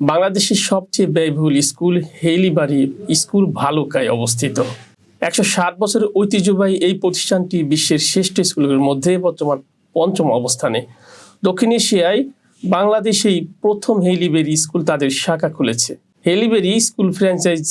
বাংলাদেশের সবচেয়ে ব্যয়বহুল স্কুল হেলিবাড়ি স্কুল ভালুকায় অবস্থিত। একশো ষাট বছরের ঐতিহ্যবাহী এই প্রতিষ্ঠানটি বিশ্বের শ্রেষ্ঠ স্কুলগুলোর মধ্যে বর্তমান পঞ্চম অবস্থানে। দক্ষিণ এশিয়ায় বাংলাদেশেই প্রথম হেলিবেরি স্কুল তাদের শাখা খুলেছে। হেলিবেরি স্কুল ফ্র্যাঞ্চাইজ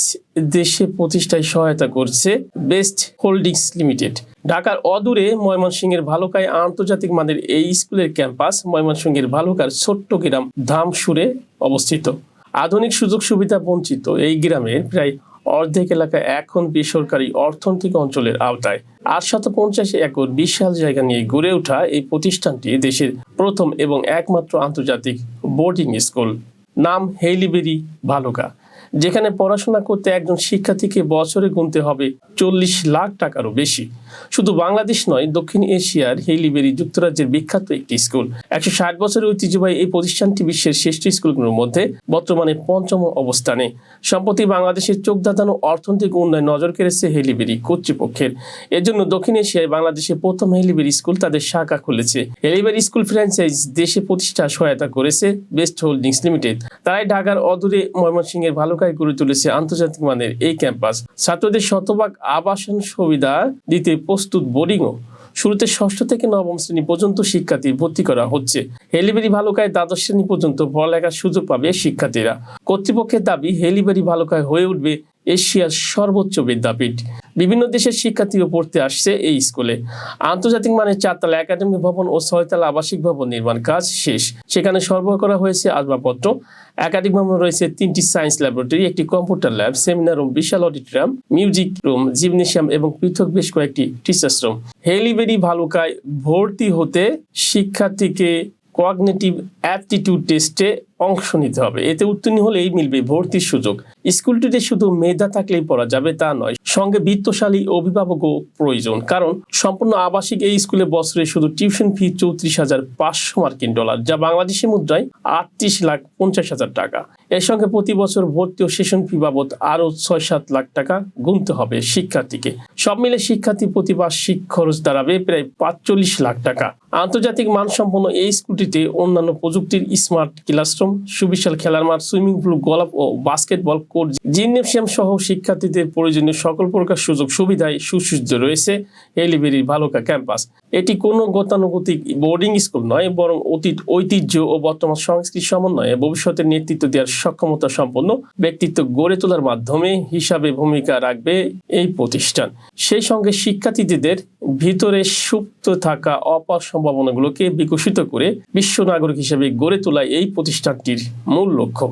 দেশে প্রতিষ্ঠায় সহায়তা করছে বেস্ট হোল্ডিংস লিমিটেড ঢাকার অদূরে ময়মনসিংহের ভালুকায় আন্তর্জাতিক মানের এই স্কুলের ক্যাম্পাস ময়মনসিংহের ভালুকার ছোট্ট গ্রাম ধামসুরে অবস্থিত। আধুনিক সুযোগ সুবিধা বঞ্চিত এই গ্রামের প্রায় অর্ধেক এলাকা এখন বেসরকারি অর্থনৈতিক অঞ্চলের আওতায়। আট শত পঞ্চাশ একর বিশাল জায়গা নিয়ে গড়ে ওঠা এই প্রতিষ্ঠানটি দেশের প্রথম এবং একমাত্র আন্তর্জাতিক বোর্ডিং স্কুল নাম হেইলিবেরি ভালুকা। যেখানে পড়াশোনা করতে একজন শিক্ষার্থীকে বছরে গুনতে হবে চল্লিশ লাখ টাকারও বেশি। শুধু বাংলাদেশ নয়, দক্ষিণ এশিয়ার হেইলিবেরি যুক্তরাজ্যের বিখ্যাত একটি স্কুল। একশো ষাট বছরের ঐতিহ্যবাহী এই প্রতিষ্ঠানটি বিশ্বের শ্রেষ্ঠ স্কুলগুলোর মধ্যে বর্তমানে পঞ্চম অবস্থানে। সম্প্রতি বাংলাদেশের চোখ ধাঁধানো অর্থনৈতিক উন্নয়ন নজর কেড়েছে হেলিবেরি কর্তৃপক্ষের। এর জন্য দক্ষিণ এশিয়ায় বাংলাদেশে প্রথম হেলিবেরি স্কুল তাদের শাখা খুলেছে। হেলিবেরি স্কুল ফ্র্যাঞ্চাইজ দেশে প্রতিষ্ঠা সহায়তা করেছে বেস্ট হোল্ডিংস লিমিটেড। তারাই ঢাকার অদূরে ময়মনসিংহের ভালুকায় গড়ে তুলেছে আন্তর্জাতিক মানের এই ক্যাম্পাস। ছাত্রদের শতভাগ আবাসন সুবিধা দিতে প্রস্তুত বোর্ডিংও। শুরুতে ষষ্ঠ থেকে নবম শ্রেণি পর্যন্ত শিক্ষার্থী ভর্তি করা হচ্ছে। হেলিবেরি ভালুকায় দ্বাদশ শ্রেণি পর্যন্ত পড়ালেখার সুযোগ পাবে শিক্ষার্থীরা। কর্তৃপক্ষের দাবি, হেলিবেরি ভালুকায় হয়ে উঠবে এশিয়ার সর্বোচ্চ বিদ্যাপীঠ। বিভিন্ন দেশের শিক্ষার্থীও পড়তে আসছে এই স্কুলে। আন্তর্জাতিক মানের চারতলা একাডেমিক ভবন ও ছয়তলা আবাসিক ভবন নির্মাণ কাজ শেষ। সেখানে সরবরাহ করা হয়েছে আসবাবপত্র। একাডেমিক ভবন রয়েছে তিনটি সায়েন্স ল্যাবরেটরি, একটি কম্পিউটার ল্যাব, সেমিনার রুম, বিশাল অডিটোরিয়াম মিউজিক রুম, জিমনেশিয়াম এবং পৃথক বেশ কয়েকটি টিচার্স রুম। হেলিবেরি ভালুকায় ভর্তি হতে শিক্ষার্থীকে কোয়াগনেটিভ অ্যাপটিটিউড টেস্টে অংশ নিতে হবে। এতে উত্তীর্ণ হলেই মিলবে ভর্তির সুযোগ। স্কুলটিতে শুধু মেধা থাকলেই পড়া যাবে তা নয়, সঙ্গে বিত্তশালী অভিভাবকও প্রয়োজন। কারণ সম্পূর্ণ আবাসিক এই স্কুলে বছরে শুধু টিউশন ফি চৌত্রিশ হাজার পাঁচশো মার্কিন ডলার, যা বাংলাদেশি মুদ্রায় আটত্রিশ লাখ পঞ্চাশ হাজার টাকা। এর সঙ্গে প্রতি বছর ভর্তি ও সেশন ফি বাবদ আরও ছয় সাত লাখ টাকা গুনতে হবে শিক্ষার্থীকে। সব মিলে শিক্ষার্থী প্রতি বার্ষিক খরচ দাঁড়াবে প্রায় পাঁচচল্লিশ লাখ টাকা। আন্তর্জাতিক মানসম্পন্ন এই স্কুলটিতে অন্যান্য প্রযুক্তির স্মার্ট ক্লাসরুম সুবিশাল খেলার মাঠ, সুইমিং পুল গলফ ও বাস্কেটবল কোর্ট। জিমনেশিয়াম সহ শিক্ষার্থীদের প্রয়োজনীয় সকল প্রকার সুযোগ সুবিধায় সুসজ্জিত রয়েছে এলিবেরির ভালুকা ক্যাম্পাস। এটি কোনো গতানুগতিক বোর্ডিং স্কুল নয়, বরং অতীত ঐতিহ্য ও বর্তমান সংস্কৃতি সমন্বয়ে ভবিষ্যতের নেতৃত্ব দেওয়ার সক্ষমতা সম্পন্ন ব্যক্তিত্ব গড়ে তোলার মাধ্যমে হিসাবে ভূমিকা রাখবে এই প্রতিষ্ঠান। সেই সঙ্গে শিক্ষার্থীদের ভিতরে সুপ্ত থাকা অপার সম্ভাবনাগুলোকে বিকশিত করে বিশ্ব নাগরিক হিসেবে গড়ে তোলায় এই প্রতিষ্ঠানটির মূল লক্ষ্য।